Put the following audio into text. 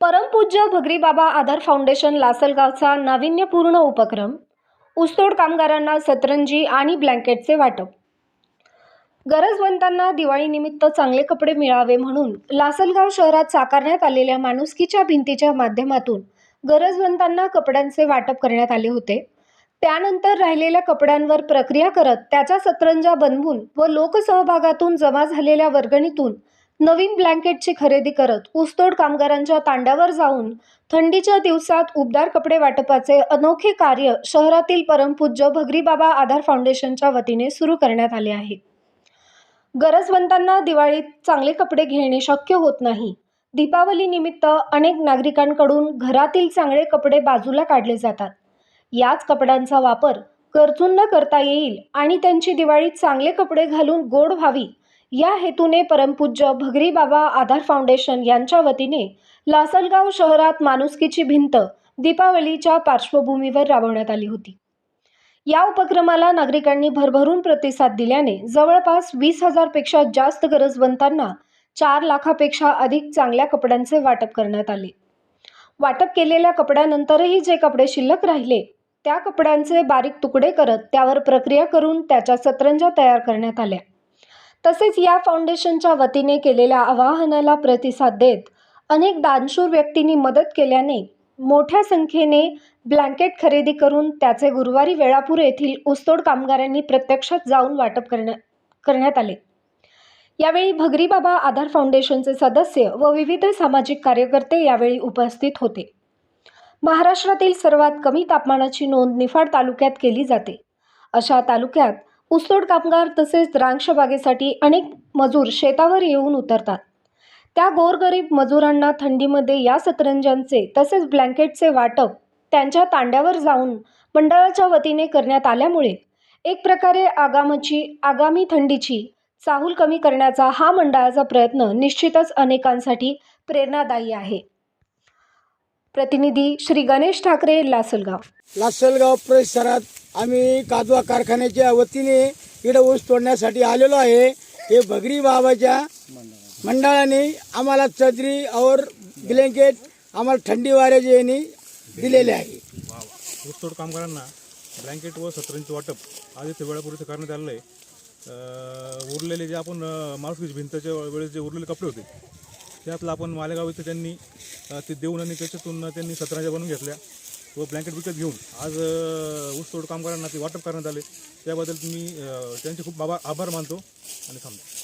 परमपूज्य भगरी बाबा आधार फाउंडेशन लासलगावचा नाविन्यपूर्ण उपक्रम. ऊसतोड कामगारांना सतरंजी आणि ब्लँकेटचे वाटप. गरजवंतांना दिवाळीनिमित्त चांगले कपडे मिळावे म्हणून लासलगाव शहरात साकारण्यात आलेल्या माणुसकीच्या भिंतीच्या माध्यमातून गरजवंतांना कपड्यांचे वाटप करण्यात आले होते. त्यानंतर राहिलेल्या कपड्यांवर प्रक्रिया करत त्याच्या सतरंजा बनवून व लोकसहभागातून जमा झालेल्या वर्गणीतून नवीन ब्लँकेटची खरेदी करत ऊसतोड कामगारांच्या तांड्यावर जाऊन थंडीच्या दिवसात उबदार कपडे वाटपाचे अनोखे कार्य शहरातील परमपूज्य भगरीबाबा आधार फाउंडेशनच्या वतीने सुरू करण्यात आले आहे. गरजवंतांना दिवाळीत चांगले कपडे घेणे शक्य होत नाही. दीपावलीनिमित्त अनेक नागरिकांकडून घरातील चांगले कपडे बाजूला काढले जातात. याच कपड्यांचा वापर गरजूंना करता येईल आणि त्यांची दिवाळीत चांगले कपडे घालून गोड व्हावी या हेतूने परमपूज्य भगरी बाबा आधार फाउंडेशन यांच्या वतीने लासलगाव शहरात माणुसकीची भिंत दीपावलीच्या पार्श्वभूमीवर राबवण्यात आली होती. या उपक्रमाला नागरिकांनी भरभरून प्रतिसाद दिल्याने जवळपास वीस हजारपेक्षा जास्त गरजवंतांना चार लाखापेक्षा अधिक चांगल्या कपड्यांचे वाटप करण्यात आले. वाटप केलेल्या कपड्यानंतरही जे कपडे शिल्लक राहिले त्या कपड्यांचे बारीक तुकडे करत त्यावर प्रक्रिया करून त्याच्या सतरंजा तयार करण्यात आल्या. तसेच या फाउंडेशनच्या वतीने केलेल्या आवाहनाला प्रतिसाद देत अनेक दानशूर व्यक्तींनी मदत केल्याने मोठ्या संख्येने ब्लँकेट खरेदी करून त्याचे गुरुवारी वेळापूर येथील ऊसतोड कामगारांनी प्रत्यक्षात जाऊन वाटप करण्या करण्यात आले. यावेळी भगरीबाबा आधार फाउंडेशनचे सदस्य व विविध सामाजिक कार्यकर्ते यावेळी उपस्थित होते. महाराष्ट्रातील सर्वात कमी तापमानाची नोंद निफाड तालुक्यात केली जाते. अशा तालुक्यात ऊसतोड कामगार तसेच द्राक्ष बागेसाठी अनेक मजूर शेतावर येऊन उतरतात. त्या गोरगरीब मजुरांना थंडीमध्ये या सतरंजांचे तसेच ब्लँकेटचे वाटप त्यांच्या तांड्यावर जाऊन मंडळाच्या वतीने करण्यात आल्यामुळे एक प्रकारे आगामची आगामी थंडीची चाहूल कमी करण्याचा हा मंडळाचा प्रयत्न निश्चितच अनेकांसाठी प्रेरणादायी आहे. प्रतिनिधी श्री गणेश ठाकरे लासलगाव. लासलगाव परिसरात आम्ही कादवा कारखान्याच्या वतीने इकडे ऊस तोडण्यासाठी आलेलो आहे. हे भगरी बाबाच्या मंडळाने आम्हाला चदरी और ब्लँकेट आम्हाला थंडी वाऱ्याचे यांनी दिलेले आहे. ऊसतोड कामगारांना ब्लँकेट व सतरंजी वाटप आज इथे वेळापूर इथे करण्यात आलेलं आहे. उरलेले जे आपण अं, माणुसकीच्या भिंतच्या वेळेस जे उरलेले कपडे होते त्यातलं आपण मालेगाव इथं त्यांनी ते देऊन आणि त्याच्यातून त्यांनी सतराच्या बनवून घेतल्या व ब्लँकेट विकत घेऊन. आज ऊसतोड कामगारांना ते वाटप करण्यात आले. त्याबद्दल मी त्यांचे खूप आभार आभार मानतो. आणि थांबतो.